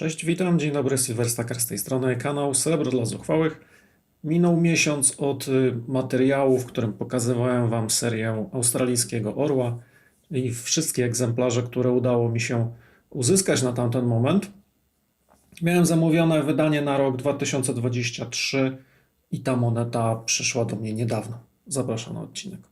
Cześć, witam, dzień dobry, Sylwester z tej strony, kanał Srebro dla Zuchwałych. Minął miesiąc od y, materiału, w którym pokazywałem Wam serię australijskiego orła i wszystkie egzemplarze, które udało mi się uzyskać na tamten moment. Miałem zamówione wydanie na rok 2023 i ta moneta przyszła do mnie niedawno. Zapraszam na odcinek.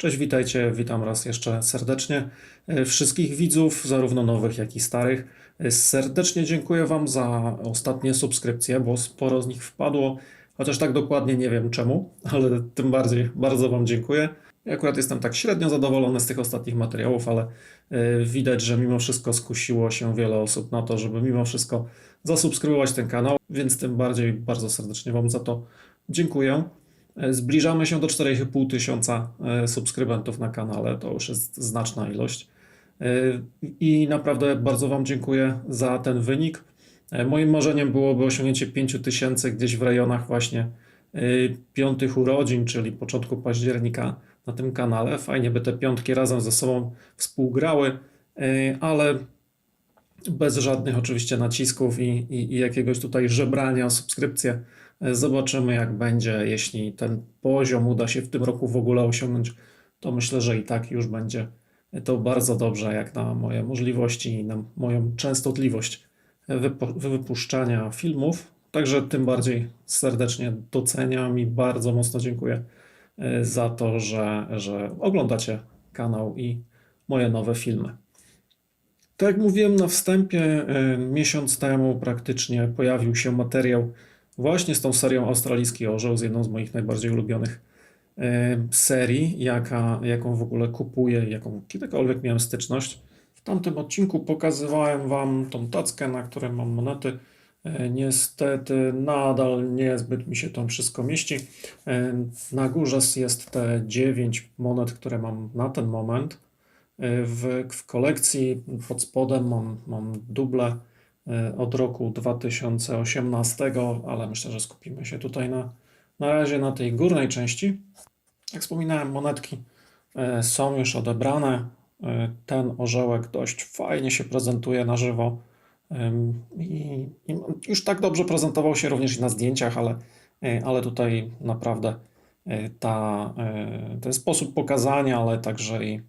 Cześć, witajcie, witam raz jeszcze serdecznie. E, Wszystkich widzów, zarówno nowych, jak i starych. E, Serdecznie dziękuję Wam za ostatnie subskrypcje, bo sporo z nich wpadło, chociaż tak dokładnie nie wiem czemu, ale tym bardziej bardzo Wam dziękuję. Ja akurat jestem tak średnio zadowolony z tych ostatnich materiałów, ale e, widać, że mimo wszystko skusiło się wiele osób na to, żeby mimo wszystko zasubskrybować ten kanał, więc tym bardziej bardzo serdecznie Wam za to dziękuję. E, Zbliżamy się do 4,5 tysiąca e, subskrybentów na kanale. To już jest znaczna ilość. E, I naprawdę bardzo Wam dziękuję za ten wynik. Moim marzeniem byłoby osiągnięcie 5 tysięcy gdzieś w rejonach właśnie piątych urodzin, czyli początku października na tym kanale. Fajnie by te piątki razem ze sobą współgrały, ale bez żadnych oczywiście nacisków i, i, i jakiegoś tutaj żebrania o subskrypcję. Zobaczymy, jak będzie. Jeśli ten poziom uda się w tym roku w ogóle osiągnąć, to myślę, że i tak już będzie to bardzo dobrze, jak na moje możliwości i na moją częstotliwość wypuszczania filmów. Także tym bardziej serdecznie doceniam i bardzo mocno dziękuję e, za to, że, że oglądacie kanał i moje nowe filmy. Tak jak mówiłem na wstępie, e, miesiąc temu praktycznie pojawił się materiał właśnie z tą serią Australijski Orzeł, z jedną z moich najbardziej ulubionych e, serii, jaka, jaką w ogóle kupuję, jaką kiedykolwiek miałem styczność. W tamtym odcinku pokazywałem Wam tą tackę, na której mam monety. E, Niestety nadal niezbyt mi się to wszystko mieści. E, Na górze jest te 9 monet, które mam na ten moment. W, w kolekcji pod spodem mam, mam duble e, od roku 2018, ale myślę, że skupimy się tutaj na, na razie na tej górnej części. Jak wspominałem, monetki e, są już odebrane. E, Ten orzełek dość fajnie się prezentuje na żywo. I, i już tak dobrze prezentował się również i na zdjęciach, ale, e, ale tutaj naprawdę e, ta, e, ten sposób pokazania, ale także i,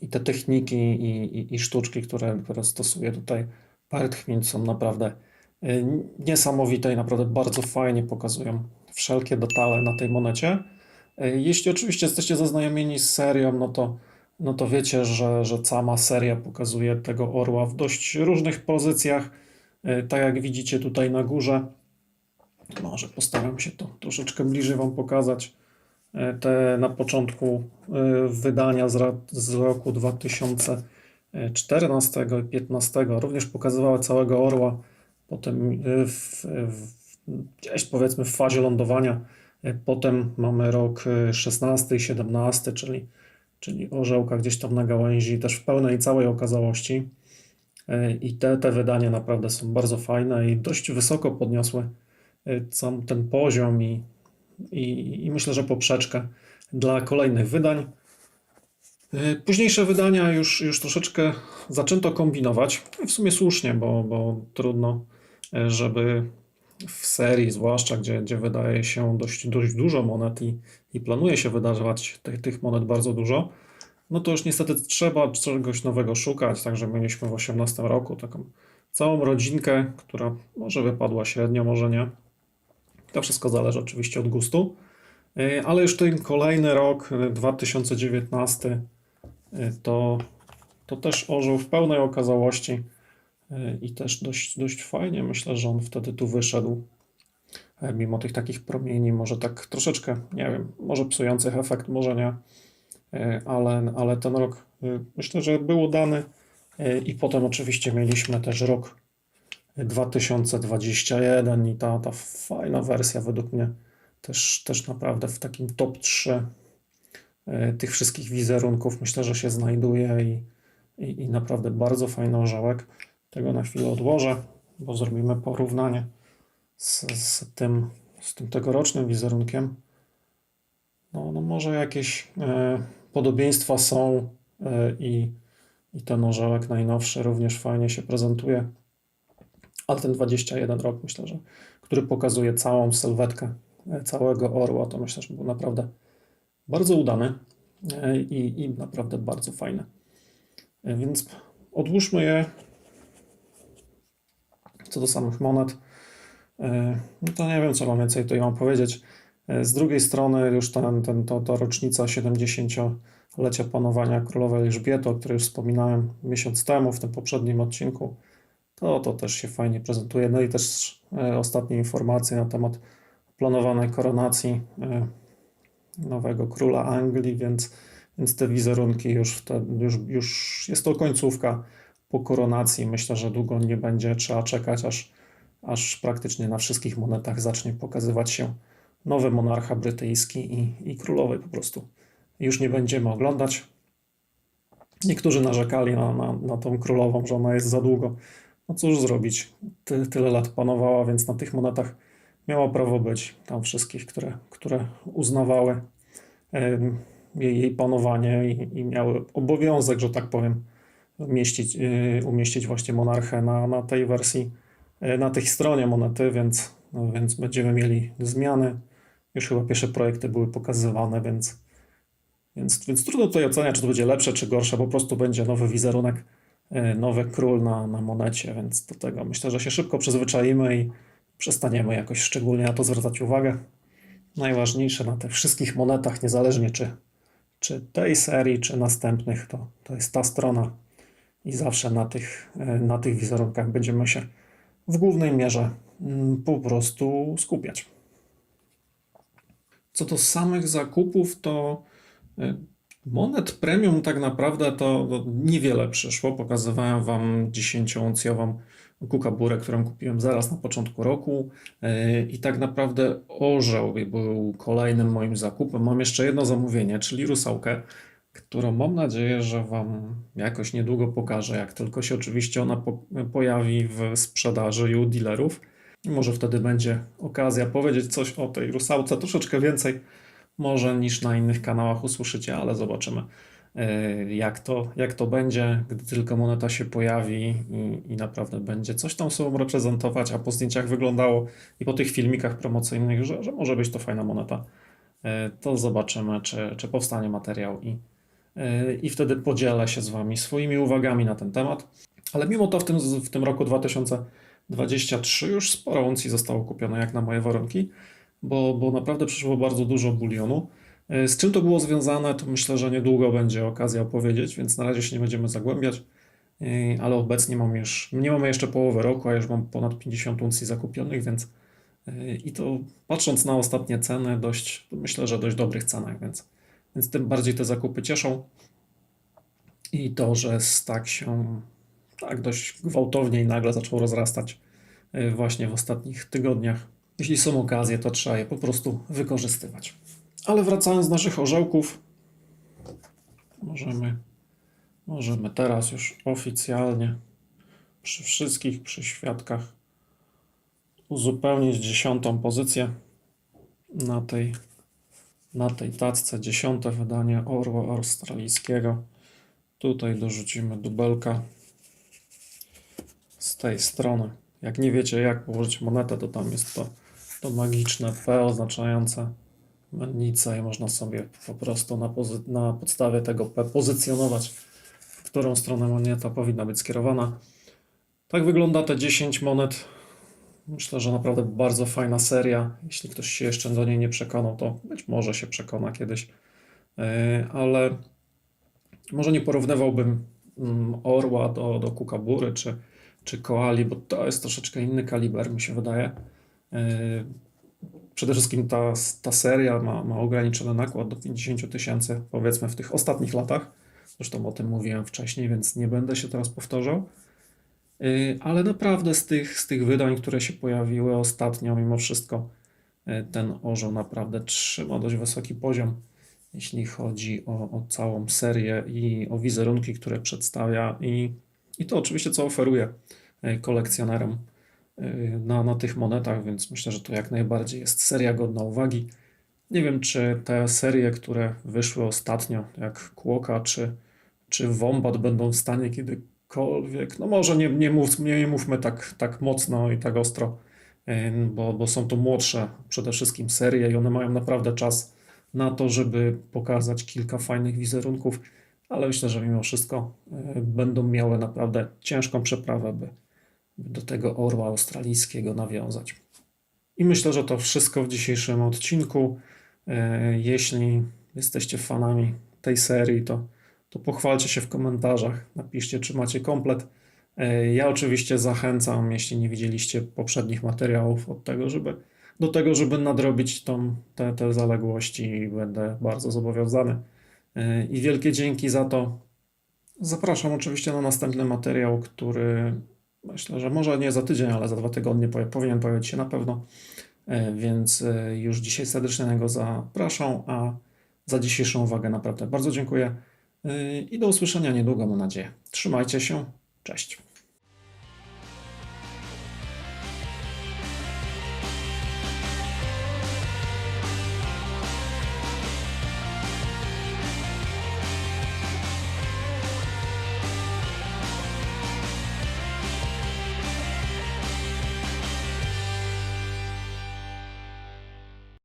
i te techniki i, i, i sztuczki, które, które stosuje tutaj Pertchmin są naprawdę e, niesamowite i naprawdę bardzo fajnie pokazują wszelkie detale na tej monecie. E, Jeśli oczywiście jesteście zaznajomieni z serią, no to, no to wiecie, że, że cała seria pokazuje tego orła w dość różnych pozycjach. E, Tak jak widzicie tutaj na górze. Może postaram się to troszeczkę bliżej Wam pokazać. Te na początku wydania z, ra- z roku 2014 i 2015 również pokazywały całego orła. Potem e, w, w, gdzieś powiedzmy w fazie lądowania. E, Potem mamy rok e, 16 i 17, czyli, czyli orzełka gdzieś tam na gałęzi, też w pełnej całej okazałości. E, I te, te wydania naprawdę są bardzo fajne i dość wysoko podniosły e, sam ten poziom i, i, i myślę, że poprzeczkę dla kolejnych wydań. E, Późniejsze wydania już, już troszeczkę zaczęto kombinować. I w sumie słusznie, bo, bo trudno, e, żeby w serii, zwłaszcza gdzie, gdzie wydaje się dość, dość dużo monet i, i planuje się wydawać tych, tych monet bardzo dużo, no to już niestety trzeba czegoś nowego szukać. Także mieliśmy w 2018 roku taką całą rodzinkę, która może wypadła średnio, może nie. To wszystko zależy oczywiście od gustu. E, Ale już ten kolejny rok, e, 2019, e, to, to też orzeł w pełnej okazałości e, i też dość, dość fajnie. Myślę, że on wtedy tu wyszedł. E, Mimo tych takich promieni, może tak troszeczkę, nie wiem, może psujących efekt, może nie, E, ale, ale ten rok e, myślę, że był udany. E, I potem oczywiście mieliśmy też rok 2021 i ta, ta fajna wersja według mnie też, też naprawdę w takim top 3 e, tych wszystkich wizerunków myślę, że się znajduje i, i, i naprawdę bardzo fajny orzełek. Tego na chwilę odłożę, bo zrobimy porównanie z, z tym z tym tegorocznym wizerunkiem. No, no może jakieś e, podobieństwa są e, i, i ten orzełek najnowszy również fajnie się prezentuje. Ale ten 21 rok myślę, że który pokazuje całą sylwetkę e, całego orła, to myślę, że był naprawdę bardzo udany e, i, i naprawdę bardzo fajny. E, Więc odłóżmy je. Co do samych monet, e, no to nie wiem, co mam więcej tutaj mam powiedzieć. Z drugiej strony już ten, ten, to, ta rocznica 70-lecia panowania królowej Elżbiety, o której już wspominałem miesiąc temu w tym poprzednim odcinku, to, to też się fajnie prezentuje. No i też ostatnie informacje na temat planowanej koronacji nowego króla Anglii, więc, więc te wizerunki już, wtedy, już, już jest to końcówka po koronacji. Myślę, że długo nie będzie trzeba czekać, aż, aż praktycznie na wszystkich monetach zacznie pokazywać się nowy monarcha brytyjski i, i królowej po prostu. Już nie będziemy oglądać. Niektórzy narzekali na, na, na tą królową, że ona jest za długo. No cóż zrobić, Ty, tyle lat panowała, więc na tych monetach miało prawo być. Tam wszystkich, które, które uznawały jej, jej panowanie i, i miały obowiązek, że tak powiem, umieścić, y, umieścić właśnie monarchę na, na tej wersji, y, na tej stronie monety, więc, no, więc będziemy mieli zmiany. Już chyba pierwsze projekty były pokazywane, więc, więc, więc trudno tutaj oceniać, czy to będzie lepsze, czy gorsze. Po prostu będzie nowy wizerunek, y, nowy król na, na monecie, więc do tego myślę, że się szybko przyzwyczaimy i przestaniemy jakoś szczególnie na to zwracać uwagę. Najważniejsze na tych wszystkich monetach, niezależnie czy, czy tej serii, czy następnych, to, to jest ta strona i zawsze na tych, na tych wizerunkach będziemy się w głównej mierze mm, po prostu skupiać. Co do samych zakupów, to e, monet premium tak naprawdę to to niewiele przyszło. Pokazywałem Wam 10-uncjową kukaburę, którą kupiłem zaraz na początku roku e, i tak naprawdę orzeł był kolejnym moim zakupem. Mam jeszcze jedno zamówienie, czyli rusałkę, którą mam nadzieję, że Wam jakoś niedługo pokażę, jak tylko się oczywiście ona po pojawi w sprzedaży i u dealerów. Może wtedy będzie okazja powiedzieć coś o tej rusałce, troszeczkę więcej może niż na innych kanałach usłyszycie, ale zobaczymy e, jak to, jak to będzie, gdy tylko moneta się pojawi i, i naprawdę będzie coś tam sobą reprezentować, a po zdjęciach wyglądało i po tych filmikach promocyjnych, że, że może być to fajna moneta. E, To zobaczymy, czy, czy powstanie materiał i, e, i wtedy podzielę się z Wami swoimi uwagami na ten temat. Ale mimo to w tym, w tym roku 2023 już sporo uncji zostało kupione jak na moje warunki, bo, bo naprawdę przyszło bardzo dużo bulionu. E, Z czym to było związane, to myślę, że niedługo będzie okazja opowiedzieć, więc na razie się nie będziemy zagłębiać. E, Ale obecnie mam już, nie mamy jeszcze połowy roku, a już mam ponad 50 uncji zakupionych, więc e, i to patrząc na ostatnie ceny, dość, myślę, że dość dobrych cenach, więc, więc tym bardziej te zakupy cieszą. I to, że tak się tak dość gwałtownie i nagle zaczął rozrastać właśnie w ostatnich tygodniach. Jeśli są okazje, to trzeba je po prostu wykorzystywać. Ale wracając do naszych orzełków, możemy, możemy teraz już oficjalnie przy wszystkich przy świadkach uzupełnić dziesiątą pozycję na tej, na tej tacce. Dziesiąte wydanie orła australijskiego. Tutaj dorzucimy dubelka z tej strony. Jak nie wiecie, jak położyć monetę, to tam jest to, to magiczne P oznaczające mennicę i można sobie po prostu na, na podstawie tego P pozycjonować, w którą stronę moneta powinna być skierowana. Tak wygląda te 10 monet. Myślę, że naprawdę bardzo fajna seria. Jeśli ktoś się jeszcze do niej nie przekonał, to być może się przekona kiedyś. Yy, Ale może nie porównywałbym mm, Orła do, do Kukabury czy, czy Koali, bo to jest troszeczkę inny kaliber, mi się wydaje. Yy, Przede wszystkim ta, ta seria ma, ma ograniczony nakład do 50 tysięcy, powiedzmy, w tych ostatnich latach. Zresztą o tym mówiłem wcześniej, więc nie będę się teraz powtarzał. Yy, Ale naprawdę z tych, z tych wydań, które się pojawiły ostatnio, mimo wszystko, yy, ten orzeł naprawdę trzyma dość wysoki poziom, jeśli chodzi o, o całą serię i o wizerunki, które przedstawia i, i to oczywiście, co oferuje kolekcjonerom. Y, na, na tych monetach, więc myślę, że to jak najbardziej jest seria godna uwagi. Nie wiem, czy te serie, które wyszły ostatnio, jak Kłoka czy, czy Wombat, będą w stanie kiedykolwiek. No może nie, nie, mów, nie, nie mówmy tak, tak mocno i tak ostro, y, bo, bo są to młodsze przede wszystkim serie i one mają naprawdę czas na to, żeby pokazać kilka fajnych wizerunków, ale myślę, że mimo wszystko y, będą miały naprawdę ciężką przeprawę, by, by do tego orła australijskiego nawiązać. I myślę, że to wszystko w dzisiejszym odcinku. E, Jeśli jesteście fanami tej serii, to, to pochwalcie się w komentarzach. Napiszcie, czy macie komplet. E, Ja oczywiście zachęcam, jeśli nie widzieliście poprzednich materiałów, od tego, żeby, do tego, żeby nadrobić tą, te, te zaległości będę bardzo zobowiązany. E, I wielkie dzięki za to. Zapraszam oczywiście na następny materiał, który myślę, że może nie za tydzień, ale za dwa tygodnie powinien pojawić się na pewno. E, Więc e, już dzisiaj serdecznie na niego zapraszam, a za dzisiejszą uwagę naprawdę bardzo dziękuję E, i do usłyszenia niedługo, mam nadzieję. Trzymajcie się, cześć.